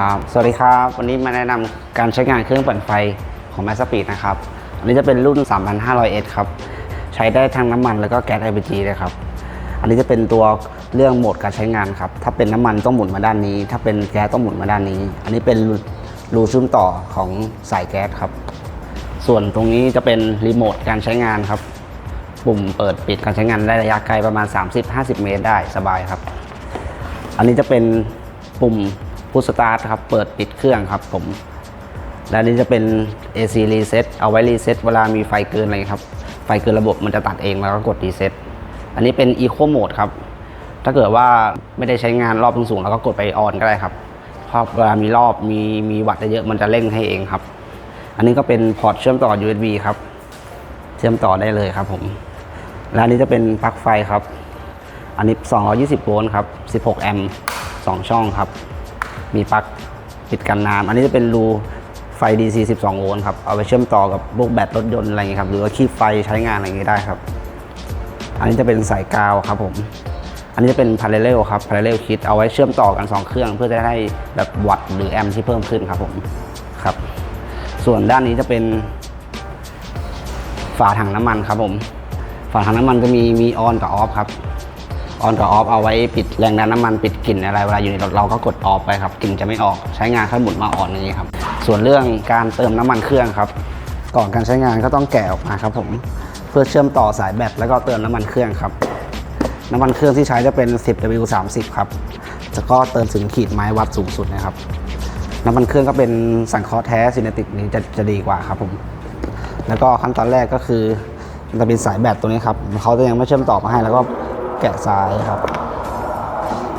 ครับ สวัสดีครับ วันนี้มาแนะนำการใช้งานเครื่องปั่นไฟของ m a s p e e d นะครับ อันนี้จะเป็นรุ่น 3500S ครับ ใช้ได้ทั้งน้ำมันแล้วก็แก๊ส LPG เลยครับ อันนี้จะเป็นตัวเรื่องโหมดการใช้งานครับ ถ้าเป็นน้ำมันต้องหมุนมาด้านนี้ ถ้าเป็นแก๊สต้องหมุนมาด้านนี้ อันนี้เป็นรูเชื่อมต่อของสายแก๊สครับ ส่วนตรงนี้จะเป็นรีโมทการใช้งานครับ ปุ่มเปิดปิดการใช้งานได้ระยะไกลประมาณ 30-50 เมตรได้สบายครับ อันนี้จะเป็นปุ่ม พุชสตาร์ทครับเปิดปิดเครื่องครับผม และนี้จะเป็น AC reset เอาไว้รีเซ็ตเวลามีไฟเกินอะไรครับ ไฟเกินระบบมันจะตัดเองแล้วก็กดรีเซ็ตอันนี้เป็น Eco Mode ครับ ถ้าเกิดว่าไม่ได้ใช้งานรอบสูงๆแล้วก็กดไปออนก็ได้ครับเพราะเวลามีรอบมีมีวัตต์เยอะมันจะเร่งให้เองครับ อันนี้ก็เป็นพอร์ตเชื่อมต่อ USB ครับ เชื่อมต่อได้เลยครับผม และอันนี้จะเป็นปลั๊กไฟครับ อันนี้ 220 โวลต์ครับ 16 แอมป์ 2 ช่องครับ มีปลั๊กปิดกันน้ำอันนี้จะเป็นรูไฟ DC 12 โวลต์ครับ เอาไปเชื่อมต่อกับพวกแบตรถยนต์อะไรอย่างเงี้ยครับ หรือว่าคีบไฟใช้งานอะไรอย่างเงี้ยได้ครับ อันนี้จะเป็นสายกาวครับผม อันนี้จะเป็นพาราเรลครับพาราเรลคิดเอาไว้เชื่อมต่อกัน 2 เครื่อง เพื่อจะได้แบบวัตต์หรือแอมป์ที่เพิ่มขึ้นครับผม ครับ ส่วนด้านนี้จะเป็นฝาถังน้ำมันครับผม ฝาถังน้ำมันก็มีมีออนกับออฟครับ ออนกับออฟเอาไว้ปิดแรงดันน้ำมันปิดกลิ่นอะไรเวลาอยู่ในรถเราก็กดออฟไปครับกลิ่นจะไม่ออกใช้งานค่อยหมุนมาออนนี้ครับ ส่วนเรื่องการเติมน้ำมันเครื่องครับ ก่อนการใช้งานก็ต้องแกะออกมาครับผมเพื่อเชื่อมต่อสายแบตแล้วก็เติมน้ำมันเครื่องครับ น้ำมันเครื่องที่ใช้จะเป็น 10W30 ครับแล้วก็เติมถึงขีดไม้วัดสูงสุดนะครับ น้ำมันเครื่องก็เป็นสังเคราะห์แท้ซินเนติกนี้จะจะดีกว่าครับผมแล้วก็ขั้นตอนแรกก็คือมันจะเป็นสายแบตตัวนี้ครับเขาจะยังไม่เชื่อมต่อมาให้แล้วก็ แกะสายครับ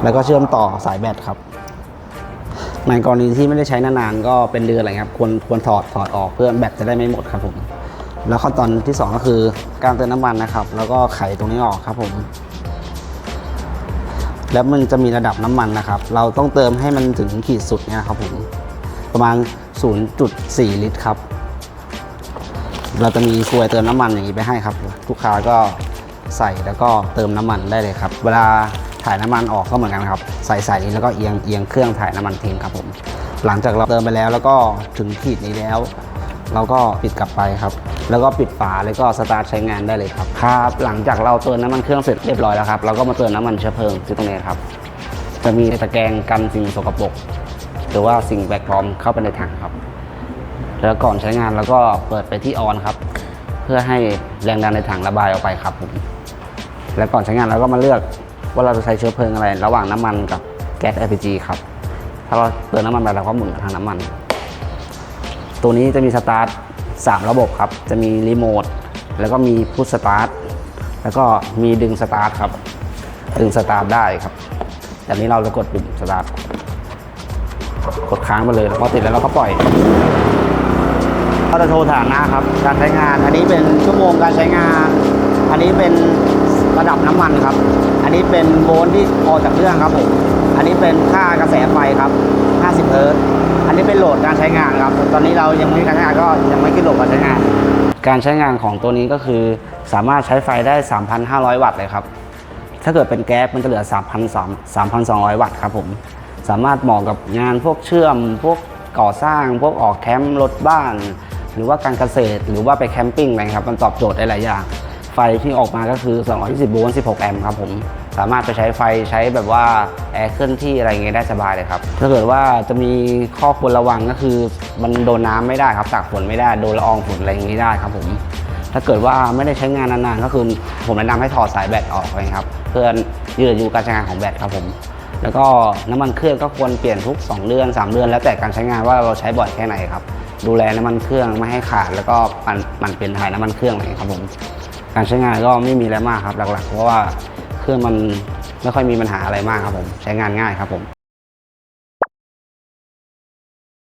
แล้วก็เชื่อมต่อสายแบตครับในกรณีที่ไม่ได้ใช้นานๆก็เป็นเดือนอะไรครับควรควรถอดถอดออกเพื่อแบตจะได้ไม่หมดครับผมแล้วขั้นตอนที่สองก็คือการเติมน้ำมันนะครับ แล้วก็ไขตรงนี้ออกครับผม แล้วมันจะมีระดับน้ำมันนะครับ เราต้องเติมให้มันถึงขีดสุดเนี่ยครับผมประมาณ 0.4 ลิตรครับ เราจะมีกลวยเติมน้ำมันอย่างนี้ไปให้ครับ ลูกค้าก็ ใส่แล้วก็เติมน้ำมันได้เลยครับ เวลาถ่ายน้ำมันออกก็เหมือนกันครับ ใส่สายนี้แล้วก็เอียงเอียงเครื่องถ่ายน้ำมันทิ้งครับผม หลังจากเราเติมไปแล้วแล้วก็ถึงขีดนี้แล้ว เราก็ปิดกลับไปครับ แล้วก็ปิดฝาแล้วก็สตาร์ทใช้งานได้เลยครับครับ หลังจากเราเติมน้ำมันเครื่องเสร็จเรียบร้อยแล้วครับเราก็มาเติมน้ำมันเชื้อเพลิงที่ตรงนี้ครับ จะมีตะแกรงกันสิ่งสกปรกหรือว่าสิ่งแปลกปลอมเข้าไปในถังครับ แล้วก่อนใช้งานเราก็เปิดไปที่ออนครับ เพื่อให้แรงดันในถังระบายออกไปครับผม แล้วก่อนใช้งานเราก็มาเลือกว่าเราจะใช้เชื้อเพลิงอะไร ระหว่างน้ำมันกับแก๊ส LPG ครับ ถ้าเราเติมน้ำมันไปเราก็หมุนทางน้ำมัน ตัวนี้จะมีสตาร์ท3ระบบครับ จะมีรีโมทแล้วก็มีพุชสตาร์ทแล้วก็มีดึงสตาร์ทครับ ดึงสตาร์ทได้ครับจากนี้เราจะกดปุ่มสตาร์ทกดค้างไปเลยพอติดแล้วเราก็ปล่อยเราจะโทรฐานะครับ การใช้งาน อันนี้เป็นชั่วโมงการใช้งาน อันนี้เป็น ระดับน้ำมันครับ อันนี้เป็นโวลต์ที่ออจากเครื่องครับผม อันนี้เป็นค่ากระแสไฟครับ 50เฮิรตอันนี้เป็นโหลดการใช้งานครับ ตอนนี้เรายังไม่มีการใช้งานก็ยังไม่ขึ้นโหลดการใช้งาน การใช้งานของตัวนี้ก็คือสามารถใช้ไฟได้ 3,500 วัตต์เลยครับ ถ้าเกิดเป็นแก๊สมันจะเหลือ 3,200 วัตต์ครับผม สามารถเหมาะกับงานพวกเชื่อม พวกก่อสร้าง พวกออกแคมป์รถบ้าน หรือว่าการเกษตร หรือว่าไปแคมปิ้งอะไรครับ มันตอบโจทย์ได้หลายอย่าง ไฟที่ออกมาก็คือ 220 โวลต์ 16 แอมป์ครับผม สามารถไปใช้ไฟใช้แบบว่าแอร์เคลื่อนที่อะไรเงี้ยได้สบายเลยครับ ถ้าเกิดว่าจะมีข้อควรระวังก็คือมันโดนน้ำไม่ได้ครับตากฝนไม่ได้ โดนละอองฝนอะไรอย่างนี้ได้ครับผม ถ้าเกิดว่าไม่ได้ใช้งานนานๆ ก็คือผมแนะนำให้ถอดสายแบตออกเลยครับ เพื่อยืดอายุการใช้งานของแบตครับผม แล้วก็น้ำมันเครื่องก็ควรเปลี่ยนทุก 2 เดือน 3 เดือน แล้วแต่การใช้งานว่าเราใช้บ่อยแค่ไหนครับดูแลน้ำมันเครื่องไม่ให้ขาดแล้วก็มันมันเปลี่ยนถ่ายน้ำมันเครื่องอะไรครับผม การใช้งานก็ไม่มีอะไรมากครับหลักๆ เพราะว่าเครื่องมันไม่ค่อยมีปัญหาอะไรมากครับผม ใช้งานง่ายครับผม